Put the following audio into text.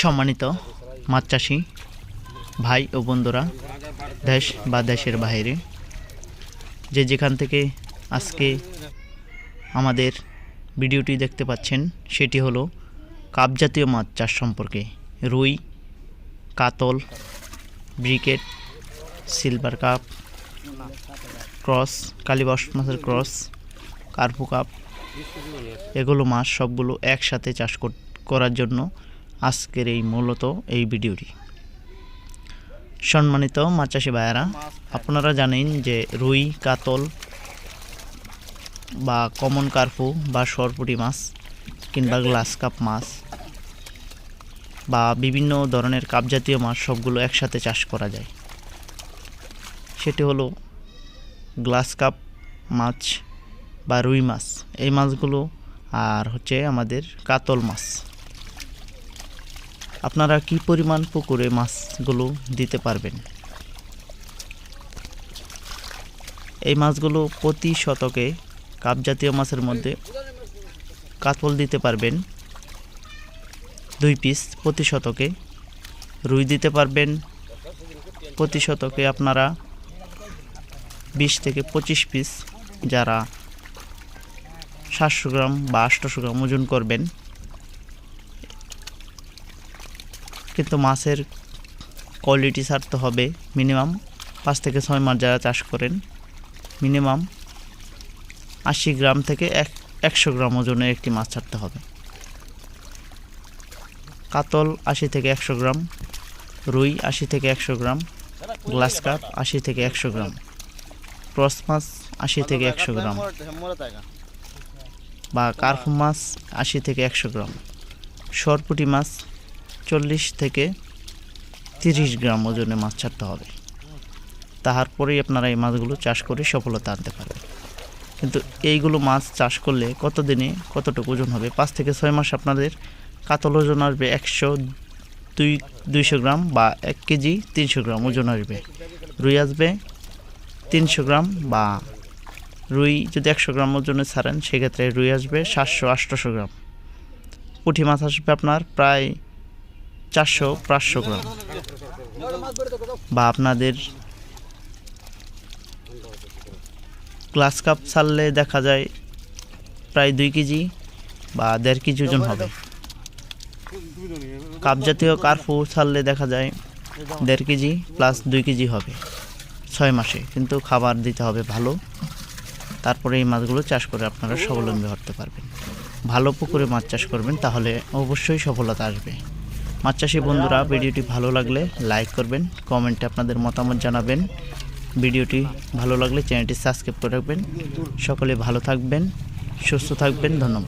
সম্মানিত মাছ চাষি ভাই ও বন্ধুরা, দেশ বা দেশের বাইরে, যে যেখান থেকে আজকে আমাদের ভিডিওটি দেখতে পাচ্ছেন, সেটি হলো কাপ জাতীয় মাছ চাষ সম্পর্কে। রুই, কাতল, ব্রিকেট, সিলভার কাপ, ক্রস, কালীবাস মাছের ক্রস, কার্পু কাপ, এগুলো মাছ সবগুলো একসাথে চাষ করার জন্য আজকের এই মূলত এই ভিডিওটি। সম্মানিত মাছ চাষি ভাইয়ারা আপনারা জানেন যে রুই, কাতল বা কমন কার্পু বা সরপুটি মাছ কিংবা গ্লাস কাপ মাছ বা বিভিন্ন ধরনের কাপ জাতীয় মাছ সবগুলো একসাথে চাষ করা যায়। সেটি হলো গ্লাস কাপ মাছ বা রুই মাছ। এই মাছগুলো আর হচ্ছে আমাদের কাতল মাছ। আপনারা কি পরিমাণ পুকুরে মাছগুলো দিতে পারবেন? এই মাছগুলো প্রতি শতকে কাপ জাতীয় মাছের মধ্যে কাতল দিতে পারবেন। দুই পিস প্রতি শতকে রুই দিতে পারবেন। প্রতি শতকে আপনারা বিশ থেকে পঁচিশ পিস যারা সাতশো গ্রাম বা আটশোশো গ্রাম ওজন করবেন। কিন্তু মাছের কোয়ালিটি ছাড়তে হবে মিনিমাম পাঁচ থেকে ছয় মাস যারা চাষ করেন মিনিমাম আশি গ্রাম থেকে এক, একশো গ্রাম ওজনের একটি মাছ ছাড়তে হবে। কাতল আশি থেকে একশো গ্রাম, রুই আশি থেকে একশো গ্রাম গ্লাস কাপ আশি থেকে একশো গ্রাম ক্রস মাছ আশি থেকে একশো গ্রাম বা কার্ফ মাছ আশি থেকে একশো গ্রাম, সরপুটি মাছ চল্লিশ থেকে তিরিশ গ্রাম ওজনে মাছ ছাড়তে হবে। তারপরেই আপনারা এই মাছগুলো চাষ করে সফলতা আনতে পারবেন। কিন্তু এইগুলো মাছ চাষ করলে কত দিনে কতটুকু ওজন হবে? পাঁচ থেকে ছয় মাস আপনাদের কাতল ওজন আসবে একশো দুই, দুইশো গ্রাম বা এক কেজি তিনশো গ্রাম ওজন আসবে। রুই আসবে তিনশো গ্রাম বা রুই যদি একশো গ্রাম ওজনে ছাড়েন, সেক্ষেত্রে রুই আসবে সাতশো আটশোশো গ্রাম। পুঁটি মাছ আসবে আপনার প্রায় চারশো, পাঁচশো গ্রাম। বা আপনাদের গ্লাস কাপ ছাড়লে দেখা যায় প্রায় দুই কেজি বা দেড় কেজি ওজন হবে। কাপ জাতীয় কার্ফু ছাড়লে দেখা যায় দেড় কেজি প্লাস দুই কেজি হবে ছয় মাসে। কিন্তু খাবার দিতে হবে ভালো। তারপরে এই মাছগুলো চাষ করে আপনারা স্বাবলম্বী হতে পারবেন। ভালো পুকুরে মাছ চাষ করবেন, তাহলে অবশ্যই সফলতা আসবে। মাছ চাষি বন্ধুরা, ভিডিওটি ভালো লাগলে লাইক করবেন কমেন্টে আপনাদের মতামত জানাবেন। ভিডিওটি ভালো লাগলে চ্যানেলটি সাবস্ক্রাইব করে রাখবেন। সকলে ভালো থাকবেন, সুস্থ থাকবেন, ধন্যবাদ।